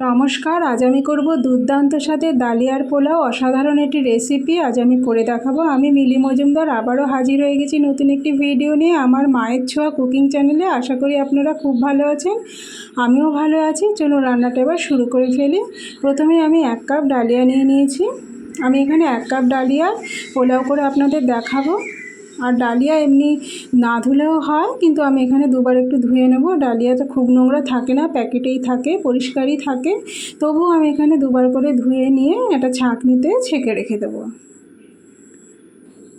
নমস্কার, আজ আমি করব দুর্দান্ত সাথে ডালিয়ার পোলাও। অসাধারণ একটি রেসিপি আজ আমি করে দেখাবো। আমি মিলি মজুমদার আবারও হাজির হয়ে গেছি নতুন একটি ভিডিও নিয়ে। আমার মায়ের ছোঁয়া কুকিং চ্যানেলে আশা করি আপনারা খুব ভালো আছেন। আমিও ভালো আছি। চলুন রান্নাটা এবার শুরু করে ফেলি। প্রথমে আমি এক কাপ ডালিয়া নিয়ে নিয়েছি। আমি এখানে এক কাপ ডালিয়া পোলাও করে আপনাদের দেখাবো। আর ডালিয়া এমনি না ধুলেও হয়, কিন্তু আমি এখানে দুবার একটু ধুয়ে নেব। ডালিয়া তো খুব নোংরা থাকে না, প্যাকেটেই থাকে, পরিষ্কারই থাকে। তবুও আমি এখানে দুবার করে ধুয়ে নিয়ে একটা ছাঁকনিতে ছেঁকে রেখে দেবো।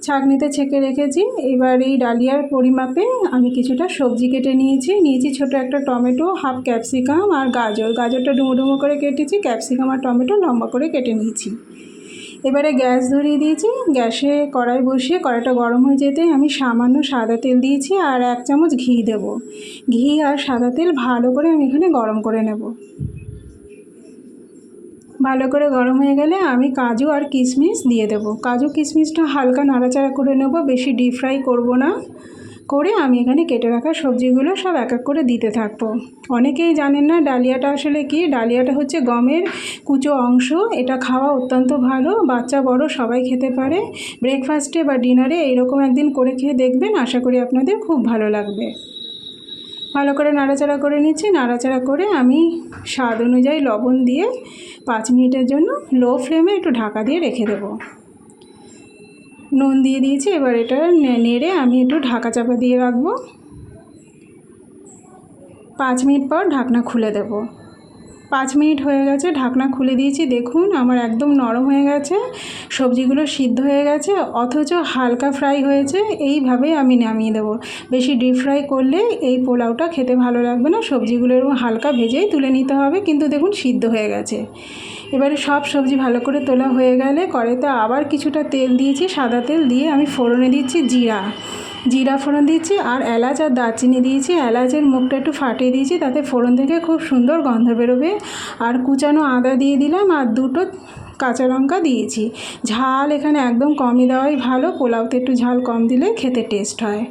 ছাঁকনিতে ছেঁকে রেখেছি। এবার এই ডালিয়ার পরিমাপে আমি কিছুটা সবজি কেটে নিয়েছি। নিয়েছি ছোট একটা টমেটো, হাফ ক্যাপসিকাম আর গাজর। গাজরটা ডুমো ডুমো করে কেটেছি। ক্যাপসিকাম আর টমেটো লম্বা করে কেটে নিয়েছি। এবারে গ্যাস ধরিয়ে দিয়েছি। গ্যাসে কড়াই বসিয়ে কড়াইটা গরম হয়ে যেতে আমি সামান্য সাদা তেল দিয়েছি আর এক চামচ ঘি দেব। ঘি আর সাদা তেল ভালো করে আমি এখানে গরম করে নেব। ভালো করে গরম হয়ে গেলে আমি কাজু আর কিশমিশ দিয়ে দেব। কাজু, কিশমিশটা হালকা নাড়াচাড়া করে নেব, বেশি ডিপ ফ্রাই করব না। করে আমি এখানে কেটে রাখা সবজিগুলো সব এক এক করে দিতে থাকব। অনেকেই জানেন না ডালিয়াটা আসলে কি? ডালিয়াটা হচ্ছে গমের কুচো অংশ। এটা খাওয়া অত্যন্ত ভালো, বাচ্চা বড় সবাই খেতে পারে। ব্রেকফাস্টে বা ডিনারে এইরকম একদিন করে খেয়ে দেখবেন, আশা করি আপনাদের খুব ভালো লাগবে। ভালো করে নাড়াচাড়া করে নিচ্ছি। নাড়াচাড়া করে আমি স্বাদ অনুযায়ী লবণ দিয়ে পাঁচ মিনিটের জন্য লো ফ্লেমে একটু ঢাকা দিয়ে রেখে দেবো। নুন দিয়ে দিয়েছি, এবার এটা নেড়ে আমি একটু ঢাকা চাপা দিয়ে রাখব। পাঁচ মিনিট পর ঢাকনা খুলে দেব। পাঁচ মিনিট হয়ে গেছে, ঢাকনা খুলে দিয়েছি। দেখুন, আমার একদম নরম হয়ে গেছে, সবজিগুলো সিদ্ধ হয়ে গেছে, অথচ হালকা ফ্রাই হয়েছে, এইভাবে আমি নামিয়ে দেবো। বেশি ডিপ ফ্রাই করলে এই পোলাওটা খেতে ভালো লাগবে না, সবজিগুলো এরকম হালকা ভেজেই তুলে নিতে হবে, কিন্তু দেখুন, সিদ্ধ হয়ে গেছে। এবারে সব সবজি ভালো করে তোলা হয়ে গেলে কড়াইতে আবার কিছুটা তেল দিয়েছি, সাদা তেল দিয়ে আমি ফোড়নে দিচ্ছি জিরা। জিরা ফোড়ন দিয়েছি আর এলাচ আর দারচিনি দিয়েছি। এলাচের মুখটা একটু ফাটিয়ে দিয়েছি, তাতে ফোড়ন থেকে খুব সুন্দর গন্ধ বেরোবে। আর কুচানো আদা দিয়ে দিলাম আর দুটো কাঁচা লঙ্কা দিয়েছি। ঝাল এখানে একদম কমই দেওয়াই ভালো, পোলাওতে একটু ঝাল কম দিলে খেতে টেস্ট হয়।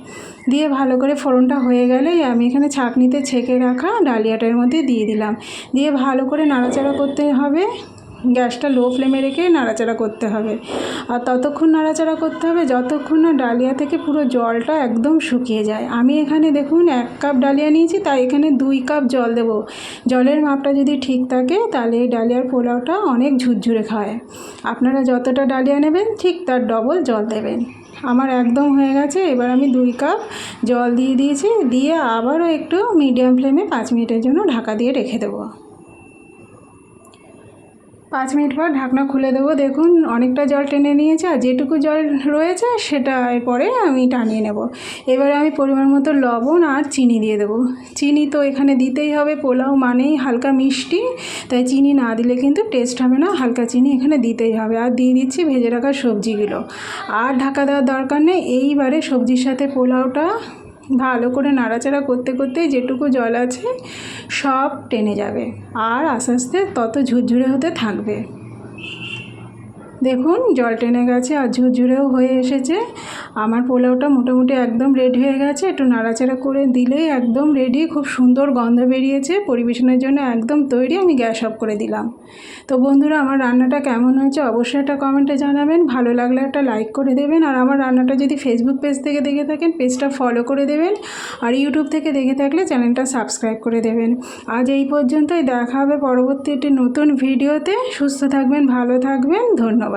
দিয়ে ভালো করে ফোড়নটা হয়ে গেলেই আমি এখানে ছাঁকনিতে ছেঁকে রাখা ডালিয়াটার মধ্যে দিয়ে দিলাম। দিয়ে ভালো করে নাড়াচাড়া করতে হবে। গ্যাসটা লো ফ্লেমে রেখে নাড়াচাড়া করতে হবে। আর ততক্ষণ নাড়াচাড়া করতে হবে যতক্ষণ না ডালিয়া থেকে পুরো জলটা একদম শুকিয়ে যায়। আমি এখানে দেখুন এক কাপ ডালিয়া নিয়েছি, তাই এখানে দুই কাপ জল দেব। জলের মাপটা যদি ঠিক থাকে, তাহলে এই ডালিয়ার পোলাওটা অনেক ঝুরঝুরে খায়। আপনারা যতটা ডালিয়া নেবেন, ঠিক তার ডবল জল দেবেন। আমার একদম হয়ে গেছে, এবার আমি দুই কাপ জল দিয়ে দিয়েছি, দিয়ে আবারও একটু মিডিয়াম ফ্লেমে পাঁচ মিনিটের জন্য ঢাকা দিয়ে রেখে দেবো। পাঁচ মিনিট পর ঢাকনা খুলে দেবো। দেখুন, অনেকটা জল টেনে নিয়েছে আর যেটুকু জল রয়েছে, সেটা পরে আমি টানিয়ে নেব। এবারে আমি পরিমাণ মতো লবণ আর চিনি দিয়ে দেবো। চিনি তো এখানে দিতেই হবে, পোলাও মানেই হালকা মিষ্টি। তাই চিনি না দিলে কিন্তু টেস্ট হবে না, হালকা চিনি এখানে দিতেই হবে। আর দিয়ে দিচ্ছি ভেজে রাখা সবজিগুলো। আর ঢাকা দেওয়ার দরকার নেই, এইবারে সবজির সাথে পোলাওটা ভালো করে নাড়াচাড়া করতে করতে যেটুকু জল আছে সব টেনে যাবে। আর আস্তে আস্তে তত ঝুরঝুরে হতে থাকবে। দেখুন, জল টেনে গেছে আর ঝুরঝুরেও হয়ে এসেছে। আমার পোলাওটা মোটামুটি একদম রেডি হয়ে গেছে। একটু নাড়াচাড়া করে দিলেই একদম রেডি। খুব সুন্দর গন্ধ বেরিয়েছে। পরিবেশনের জন্য একদম তৈরি। আমি গ্যাস অফ করে দিলাম। তো বন্ধুরা, আমার রান্নাটা কেমন হয়েছে অবশ্যই একটা কমেন্টে জানাবেন। ভালো লাগলে একটা লাইক করে দেবেন। আর আমার রান্নাটা যদি ফেসবুক পেজ থেকে দেখে থাকেন পেজটা ফলো করে দেবেন। আর ইউটিউব থেকে দেখে থাকলে চ্যানেলটা সাবস্ক্রাইব করে দেবেন। আজ এই পর্যন্তই। দেখা হবে পরবর্তী একটি নতুন ভিডিওতে সুস্থ থাকবেন, ভালো থাকবেন। ধন্যবাদ।